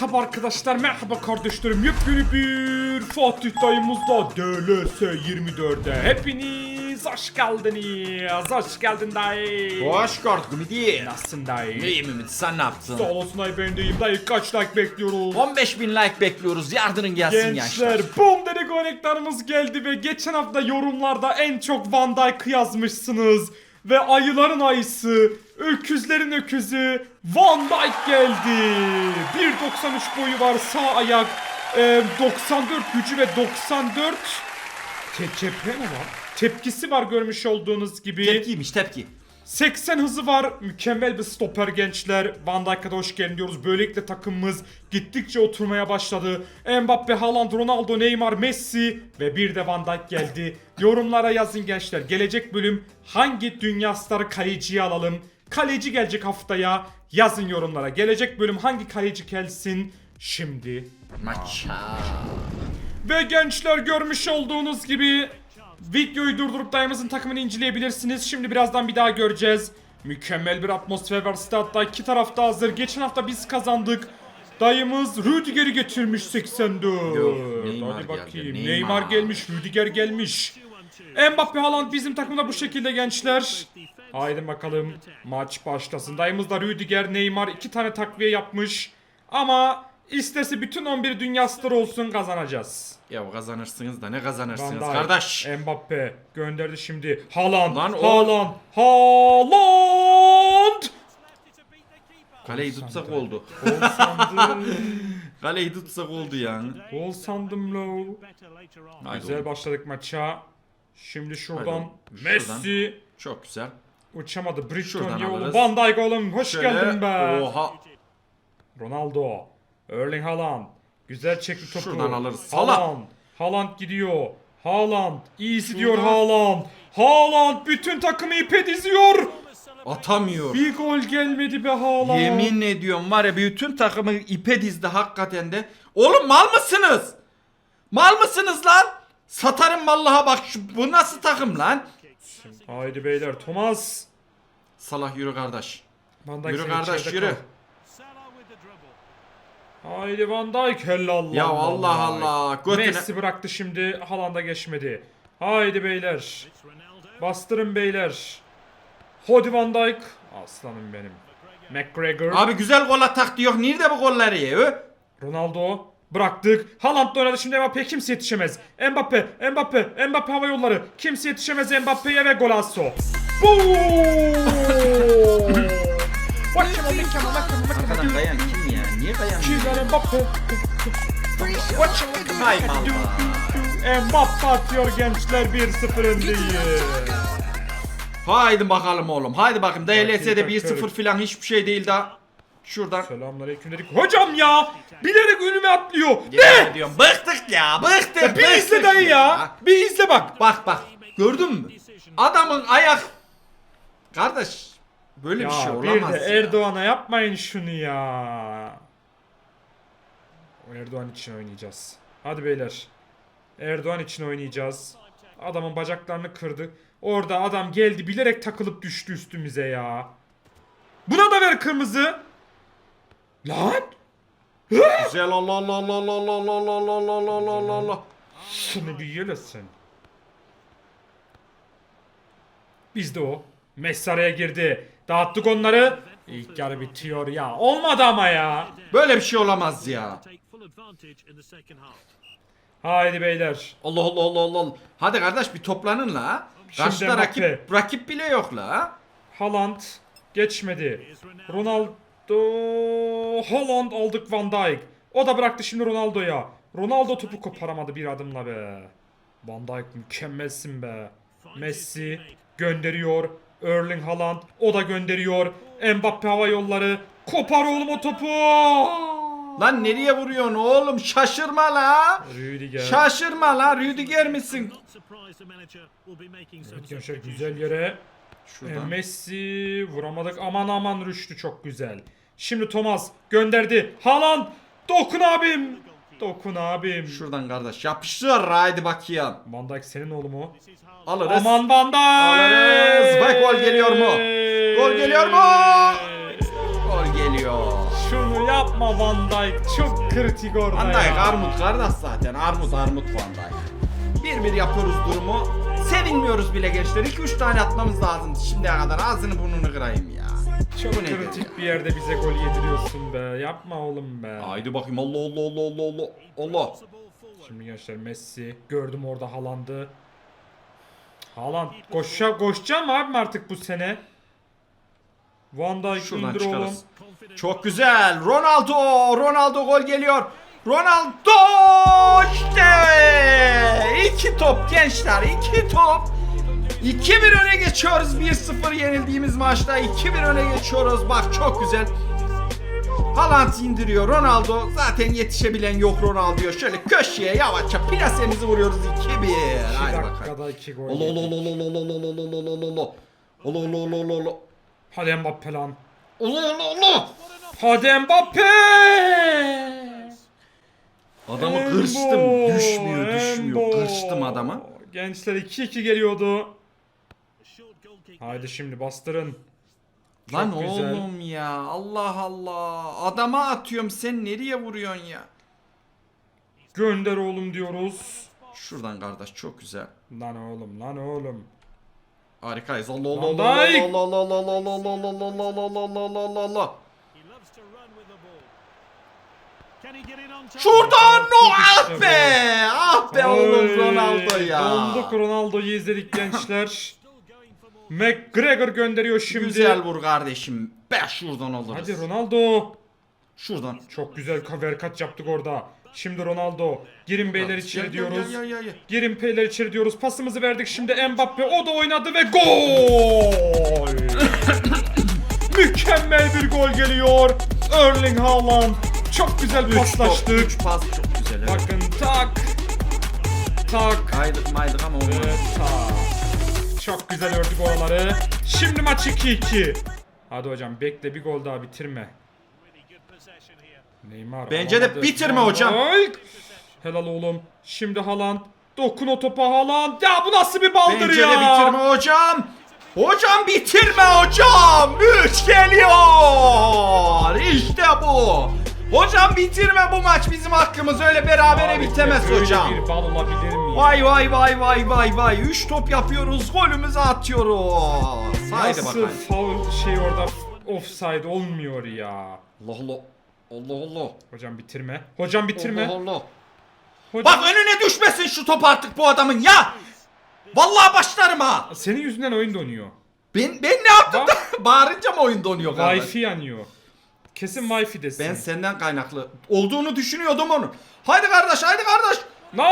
Merhaba arkadaşlar, merhaba kardeşlerim. Yepyeni bir Fatih dayımızla DLS 24'e. Hepiniz hoş geldiniz. Hoş geldin dayı. Hoş gördük Midi. Nasılsın dayı? İyiyim Ümit sen ne yaptın? Sağ olasın ay ben deyim dayı. Kaç like bekliyoruz? 15 bin like bekliyoruz yardırın gelsin Gençler, gençler. Boom Dedik örneklerimiz geldi ve geçen hafta yorumlarda en çok Van Dijk yazmışsınız. Ve ayıların ayısı, öküzlerin öküzü Van Dijk geldi. 1.93 boyu var sağ ayak, e, 94 gücü ve 94 TCP mi var? Tepkisi var görmüş olduğunuz gibi. Tepkiymiş tepki. 80 hızı var. Mükemmel bir stoper gençler. Van Dijk'a hoş geldin diyoruz. Böylelikle takımımız gittikçe oturmaya başladı. Mbappe, Haaland, Ronaldo, Neymar, Messi ve bir de Van Dijk geldi. Yorumlara yazın gençler. Gelecek bölüm hangi dünya starı kaleciyi alalım? Kaleci gelecek haftaya. Yazın yorumlara. Gelecek bölüm hangi kaleci gelsin? Şimdi Maça. ve gençler görmüş olduğunuz gibi videoyu durdurup dayımızın takımını inceleyebilirsiniz. Şimdi birazdan bir daha göreceğiz. Mükemmel bir atmosfer var statta. iki tarafta hazır. Geçen hafta biz kazandık. Dayımız Rüdiger'i getirmiş 84. Yok, Neymar Hadi geldi, bakayım. Neymar. Neymar gelmiş, Rüdiger gelmiş. Mbappe Haaland bizim takımda bu şekilde gençler. Haydi bakalım maç başlasın. Dayımız da Rüdiger, Neymar iki tane takviye yapmış. Ama istese bütün 11 dünya starı olsun kazanacağız. Ya kazanırsınız da ne kazanırsınız Van Dijk, kardeş. Mbappe gönderdi şimdi. Haaland, Lan o- Haaland, Haaland! Kaleyi tutsak oldu. Gol sandım. Kaleyi tutsak oldu yani. Gol sandım lo. Haydi Güzel oğlum. başladık maça. Şimdi şuradan oğlum, Messi Çok güzel. uçamadı. Bridgeton Şuradan ya oğlum. alırız. Van Dijk oğlum hoş Şöyle, geldin be. Oha. Ronaldo. Erling Haaland. Güzel çekti topu. Şuradan alırız. Salah. Haaland. Haaland gidiyor. Haaland. İyisi Şuradan. diyor Haaland. Haaland bütün takımı ipe diziyor. Atamıyor. Bir gol gelmedi be Haaland. Yemin ediyorum var ya bütün takımı ipe dizdi hakikaten de. Oğlum mal mısınız? Mal mısınız lan? Satarım vallaha bak şu bu nasıl takım lan? Haydi beyler Thomas. Salah yürü kardeş. Yürü kardeş yürü. kal. Haydi Van Dijk helal Ya Allah. Allah, götüne- Messi bıraktı şimdi Haaland'a geçmedi. Haydi beyler. Bastırın beyler. Hadi Van Dijk. Aslanım benim. McGregor. Abi güzel gol atak diyor. Nerede bu golları ya? Ronaldo. Bıraktık. Haaland da oynadı şimdi Mbappe'ye kimse yetişemez. Mbappe, Mbappe, Mbappe hava yolları. Kimse yetişemez Mbappe'ye ve golasso. Boom! Bakın bakın bakın bakın. Arkadan kayan kim ya? Niye kayan? Kylian Mbappe. Hay Allah. Mbappe atıyor gençler 1-0 öndeyiz. Haydi bakalım oğlum. Haydi bakayım. DLS'de Dakika 1-0 kırk. falan hiçbir şey değil daha. Şuradan. Selamünaleyküm dedik. Hocam ya! Bilerek önüme atlıyor. Ne? Diyorum. Bıktık ya. Bıktık. Ya bir izle dayı ya. Bir izle bak. Bak bak. Gördün mü? Adamın ayak. Kardeş. Böyle bir şey Ya bir olamaz de ya. Erdoğan'a yapmayın şunu ya. Erdoğan için oynayacağız. Hadi beyler. Erdoğan için oynayacağız. Adamın bacaklarını kırdı. Orada adam geldi bilerek takılıp düştü üstümüze ya. Buna da ver kırmızı. Lan. Güzel Allah Allah Allah Allah Allah Allah Allah Allah Allah Allah Allah. Şunu bir yelesin. Biz de o. Messi araya girdi. Dağıttık onları. İlk yarı bitiyor ya. Olmadı ama ya. Böyle bir şey olamaz ya. Haydi beyler. Allah Allah Allah Allah. Allah. Hadi kardeş bir toplanın la. Şimdi Karşıda Mbappe. rakip rakip bile yok la. Haaland geçmedi. Ronaldo Haaland aldık Van Dijk. O da bıraktı şimdi Ronaldo'ya. Ronaldo topu koparamadı bir adımla be. Van Dijk mükemmelsin be. Messi gönderiyor. Erling Haaland o da gönderiyor. Mbappe hava yolları. Kopar oğlum o topu. Lan nereye vuruyorsun oğlum? Şaşırma la. Rüdiger. Şaşırma la. Rüdiger misin? Evet gençler güzel yere. E, Şuradan. Messi vuramadık. Aman aman Rüştü çok güzel. Şimdi Thomas gönderdi. Haaland dokun abim. Dokun abim. Şuradan kardeş. Yapıştır haydi bakayım. Van Dijk senin oğlu mu? Alırız. Aman Van Dijk. Alırız. Bak gol geliyor mu? Gol geliyor mu? Gol geliyor. Şunu yapma Van Dijk. Çok kritik orada Van Dijk ya. armut kardeş zaten. Armut armut Van Dijk. Bir bir yapıyoruz durumu. Sevinmiyoruz bile gençler. 2-3 tane atmamız lazım şimdiye kadar. Ağzını burnunu kırayım ya. Çok Bu nedir kritik ya? bir yerde bize gol yediriyorsun be. Yapma oğlum be. Haydi bakayım Allah Allah Allah Allah Allah Allah. Şimdi gençler Messi. Gördüm orada Haaland'ı. Haaland koşa koşacak mı abi artık bu sene? Van Dijk Şuradan indir oğlum. çıkarız. Çok güzel. Ronaldo. Ronaldo gol geliyor. Ronaldo işte. İki top gençler. iki top. 2-1 öne geçiyoruz. 1-0 yenildiğimiz maçta 2-1 öne geçiyoruz. Bak çok güzel. Haaland indiriyor. Ronaldo zaten yetişebilen yok Ronaldo'ya. Şöyle köşeye yavaşça plasemizi vuruyoruz 2-1. 2 Haydi bakalım. dakikada 2 gol. Allah Allah yedik. Allah Allah Allah Allah Allah Allah Allah Allah Allah Allah Allah Allah Hadi Mbappe lan. Allah Allah Allah Hadi Mbappe! Adamı Embo, kırstım. Düşmüyor düşmüyor. Kırstım adamı. Gençler 2-2 geliyordu. Haydi şimdi bastırın. Çok Lan güzel. oğlum ya Allah Allah. Adama atıyorum sen nereye vuruyorsun ya? Gönder oğlum diyoruz. Şuradan kardeş çok güzel. Lan oğlum lan oğlum. Harikayız. Allah Allah Van Allah Dijk. Allah Allah Allah Allah Allah Allah Allah Allah Allah Allah Allah Allah Allah. Şuradan no ah be! Ah be oğlum Oy, Ronaldo ya. Donduk Ronaldo'yu izledik gençler. McGregor gönderiyor şimdi. Güzel vur kardeşim. Be şuradan alırız. Hadi Ronaldo. Şuradan. Çok güzel cover kaç yaptık orada. Şimdi Ronaldo. Girin beyler içeri ya, diyoruz. Ya, ya, ya. Girin beyler içeri diyoruz. Pasımızı verdik şimdi Mbappe. O da oynadı ve gol. Mükemmel bir gol geliyor. Erling Haaland. Çok güzel Üç top, paslaştık. üç pas çok güzel. Evet. Bakın tak. Tak. Kaydık maydık ama olmadı. Evet tak. Çok güzel ördük oraları. Şimdi maç 2-2. Hadi hocam bekle bir gol daha bitirme. Neymar. Bence de bitirme hocam. Ay! Helal oğlum. Şimdi Haaland. Dokun o topa Haaland. Ya bu nasıl bir baldır Bence ya? de bitirme hocam. Hocam bitirme hocam. Üç geliyor. İşte bu. Hocam bitirme bu maç bizim hakkımız öyle berabere Abi, bitemez hocam. bir bal olabilir? Vay vay vay vay vay vay. Üç top yapıyoruz golümüzü atıyoruz. Haydi Nasıl bakalım. foul şey orada offside olmuyor ya. Allah Allah. Allah Allah. Hocam bitirme. Hocam bitirme. Allah Allah. Hocam... Bak önüne düşmesin şu top artık bu adamın ya. Vallahi başlarım ha. Senin yüzünden oyun donuyor. Ben ben ne yaptım da bağırınca mı oyun donuyor kardeş? Wi-Fi yanıyor. Kesin Wi-Fi'desin. Ben senden kaynaklı olduğunu düşünüyordum onu. Haydi kardeş haydi kardeş. No!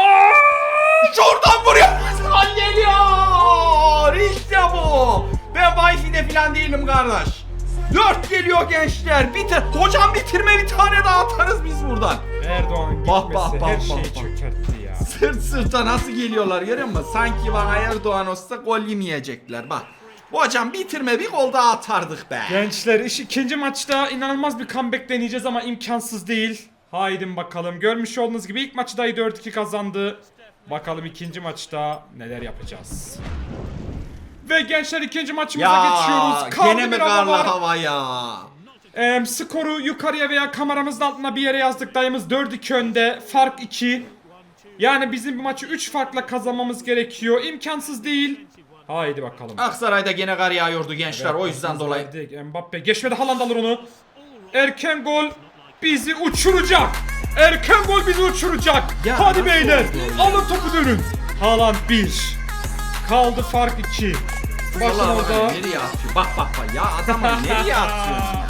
Şuradan vuruyor. Gol geliyor. İşte bu. Ben Wi-Fi'de falan değilim kardeş. Dört geliyor gençler. Bitir. Hocam bitirme bir tane daha atarız biz buradan. Erdoğan Bak, gitmesi bak, bak, her bak, şeyi bak. çökertti ya. Sırt sırta nasıl geliyorlar görüyor musun? Sanki bana Erdoğan olsa gol yemeyecekler bak. Hocam bitirme bir gol daha atardık be. Gençler iş ikinci maçta inanılmaz bir comeback deneyeceğiz ama imkansız değil. Haydi bakalım. Görmüş olduğunuz gibi ilk maçı dahi 4-2 kazandı. Bakalım ikinci maçta neler yapacağız. Ve gençler ikinci maçımıza Ya geçiyoruz. Kaldı gene mi karlı var. hava ya? Em, skoru yukarıya veya kameramızın altına bir yere yazdık. Dayımız 4-2 önde. Fark 2. Yani bizim bu maçı 3 farkla kazanmamız gerekiyor. İmkansız değil. Haydi bakalım. Aksaray'da gene kar yağıyordu gençler o yüzden dolayı. Mbappe geçmedi Haaland alır onu. Erken gol bizi uçuracak. Erken gol bizi uçuracak. Ya Hadi beyler alın topu dönün. Haaland 1. Kaldı fark 2. Başın orada. bak, nereye atıyor? Bak bak bak ya adamı nereye atıyorsun ya?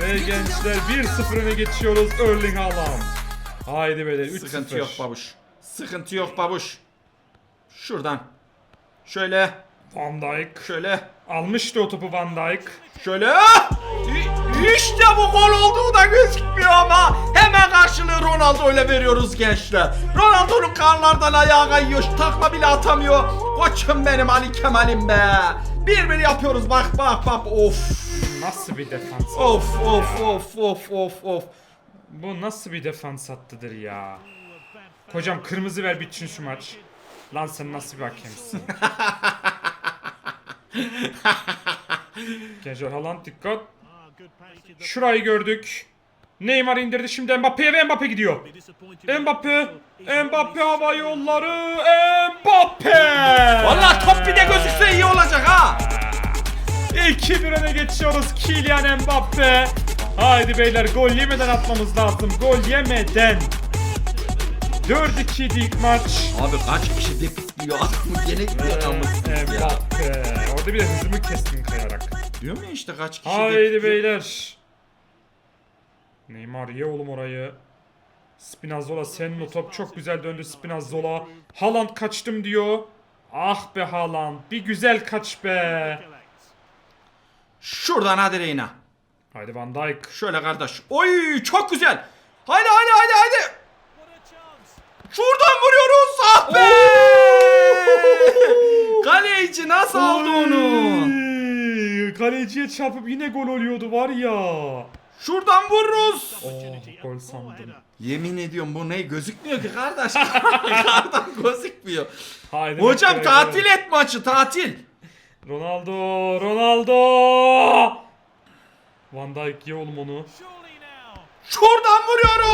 Ve gençler 1-0 öne geçiyoruz Erling Haaland. Haydi beyler 3-0. Sıkıntı yok babuş. Sıkıntı yok babuş. Şuradan. Şöyle. Van Dijk. Şöyle. Almıştı o topu Van Dijk. Şöyle. İşte bu gol olduğu da gözükmüyor ama hemen karşılığı Ronaldo ile veriyoruz gençler. Ronaldo'nun karlardan ayağa kayıyor. Takla bile atamıyor. Koçum benim Ali Kemal'im be. Bir bir yapıyoruz bak bak bak. Of. Nasıl bir defans? Of of of of of of. Bu nasıl bir defans hattıdır ya? Hocam kırmızı ver bitsin şu maç. Lan sen nasıl bir hakemsin? Gençler Haaland dikkat. Şurayı gördük. Neymar indirdi şimdi Mbappe'ye ve Mbappe gidiyor. Mbappe, Mbappe hava yolları, Mbappe! Valla top bir de gözükse iyi olacak ha. 2-1 öne geçiyoruz Kylian Mbappe. Haydi beyler gol yemeden atmamız lazım. Gol yemeden. 4-2 'ydi ilk maç. Abi kaç kişi defitliyor adamı gene gidiyor Mbappe. Orada bir de hızımı kestim kayarak. Diyor mu işte kaç kişi Haydi beyler. Neymar ye oğlum orayı. Spinazzola senin o top çok güzel döndü Spinazzola. Haaland kaçtım diyor. Ah be Haaland. Bir güzel kaç be. Şuradan hadi Reyna. Haydi Van Dijk. Şöyle kardeş. Oy çok güzel. Haydi haydi haydi haydi. Şuradan vuruyoruz. Ah be. Kaleci nasıl aldı onu? Kaleciye çarpıp yine gol oluyordu var ya. Şuradan vururuz. Oh gol sandım. Yemin ediyorum bu ne gözükmüyor ki kardeş. Kardan gözükmüyor. Haydi Hocam tatil et maçı tatil. Ronaldo, Ronaldo. Van Dijk ye oğlum onu. Şuradan vuruyoruz.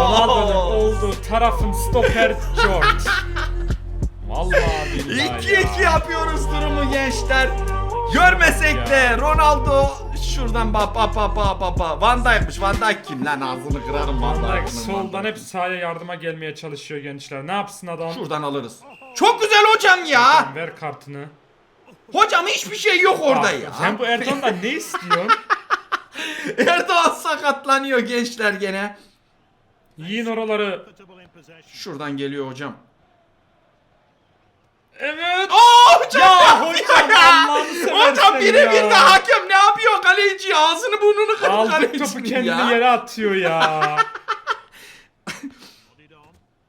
Ronaldo'nun olduğu tarafın stoper George. Vallahi billahi 2-2 ya. yapıyoruz durumu gençler. Görmesek de Ronaldo şuradan bak bak bak bak bak bak. Van Dijk'mış. Van Dijk kim lan ağzını kırarım Van Van Dijk Dijk'ın. soldan hep sahaya yardıma gelmeye çalışıyor gençler. Ne yapsın adam? Şuradan alırız. Çok güzel hocam ya. Ver kartını. Hocam hiçbir şey yok orada ya. Sen bu Erdoğan'dan ne istiyorsun? Erdoğan sakatlanıyor gençler gene. Yiyin oraları. Şuradan geliyor hocam. Evet. Aa hocam Ya ne hocam, ya? Allah'ını seversen Hocam ya. birebir de hakem ne yapıyor kaleci ağzını burnunu kırdı Aldık kalecinin topu kendini ya. yere atıyor ya.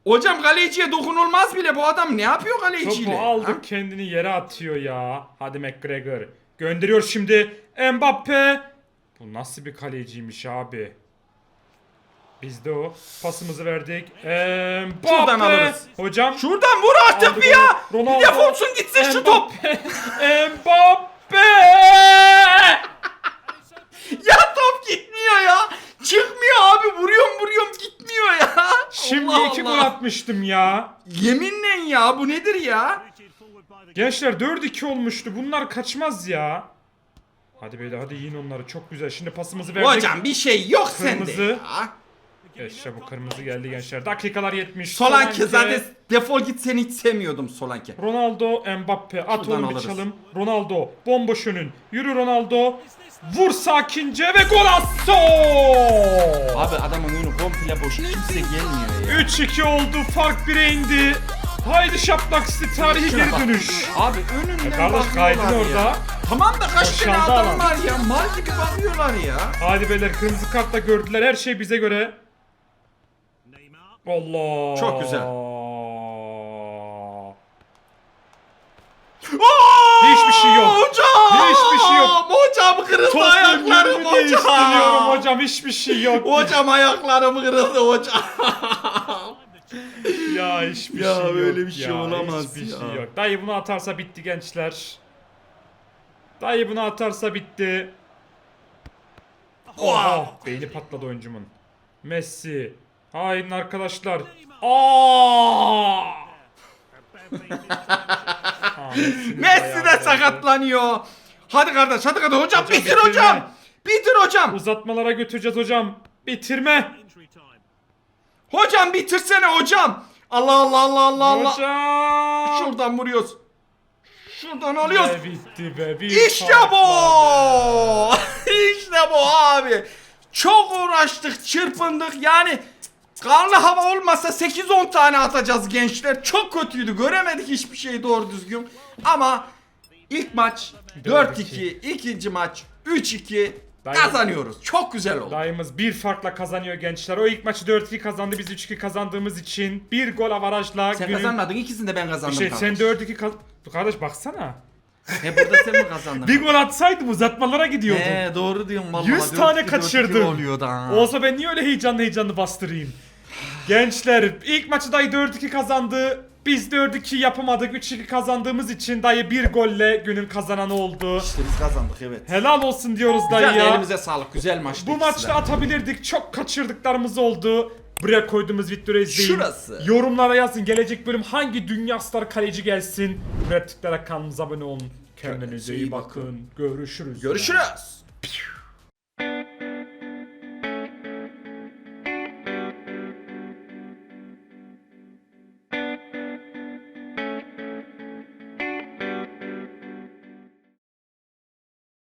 Hocam kaleciye dokunulmaz bile bu adam ne yapıyor kaleciyle? Topu aldık Ha? kendini yere atıyor ya. Hadi McGregor. Gönderiyor şimdi Mbappe. Bu nasıl bir kaleciymiş abi. Biz de o. Pasımızı verdik. Mbappe. Şuradan alırız. Hocam. Şuradan vur artık Aldı bir ya. bunu. Bir Ronaldo. defolsun gitsin şu top. Mbappe. Mbappe. Ya top gitmiyor ya. Çıkmıyor abi vuruyorum vuruyorum gitmiyor ya. Şimdi Allah iki Allah. gol atmıştım ya. Yeminle ya bu nedir ya? Gençler 4-2 olmuştu. Bunlar kaçmaz ya. Hadi beyler hadi yiyin onları. Çok güzel. Şimdi pasımızı verdik. Hocam bir şey yok sende Kırmızı. ya. Evet, işte bu kırmızı geldi gençler. Dakikalar 70. Solanke zaten defol git seni hiç sevmiyordum Solanke. Ronaldo, Mbappe. At Şuradan oğlum bir alırız. çalım. Ronaldo. Bomboş önün. Yürü Ronaldo. Vur sakince ve gol attı. Abi adamın oyunu komple boş kimse gelmiyor ya. 3-2 oldu. Fark 1'e indi. Haydi şaplak City tarihi Şuna geri bak. dönüş. Abi önünden E kardeş, kaydın bakıyorlar ya. orada. Tamam da kaç tane adam var ya mal gibi bakıyorlar ya. Hadi beyler kırmızı kartla gördüler. Her şey bize göre. Allah. Çok güzel. Hiçbir şey yok. Hocam. Hiçbir şey yok. Hocam kırıldı Topun ayaklarım hocam. hocam. Hiçbir şey yok. Hocam ayaklarım kırıldı hocam. Ya hiçbir Ya şey yok. böyle bir şey ya, olamaz hiçbir ya. şey yok. Dayı bunu atarsa bitti gençler. Dayı bunu atarsa bitti. Oha! Beyni patladı oyuncumun. Messi. Hain arkadaşlar. Aa! Messi de sakatlanıyor. Hadi kardeş hadi kardeş hocam, Hocam bitir bitirme. hocam. Bitir hocam. Uzatmalara götüreceğiz hocam. Bitirme. Hocam bitirsene hocam. Allah Allah Allah Allah Allah. Hocam. Şuradan vuruyoruz. Şuradan alıyoruz. Ve bitti be. Bir İşte bu. be. işte bu abi. Çok uğraştık, çırpındık. Yani karlı hava olmasa 8-10 tane atacağız gençler. Çok kötüydü. Göremedik hiçbir şeyi doğru düzgün. Ama ilk maç 4-2, 4-2. ikinci maç 3-2 Dayı- kazanıyoruz. Çok güzel oldu. Dayımız bir farkla kazanıyor gençler. O ilk maçı 4-2 kazandı. Biz 3-2 kazandığımız için bir gol avarajla Sen günün... kazanmadın ikisini de ben kazandım. şey sen kardeş. 4-2 kaz... Kardeş baksana. He burada sen mi kazandın? Bir gol atsaydım uzatmalara gidiyordum. He doğru diyorsun vallahi. 100 tane 4-2, 4-2 kaçırdım. oluyordu ha. Olsa ben niye öyle heyecanlı heyecanlı bastırayım? Gençler ilk maçı dayı 4-2 kazandı. Biz 4-2 yapamadık. 3-2 kazandığımız için dayı bir golle günün kazananı oldu. İşte biz kazandık evet. Helal olsun diyoruz dayı Güzel ya. elimize sağlık. Güzel maçtı. Bu ikisi de. maçta atabilirdik. Çok kaçırdıklarımız oldu. Buraya koyduğumuz videoyu izleyin. Şurası. Yorumlara yazın. Gelecek bölüm hangi dünya star kaleci gelsin. Buraya tıklayarak kanalımıza abone olun. Kendinize iyi bakın. Görüşürüz. Görüşürüz.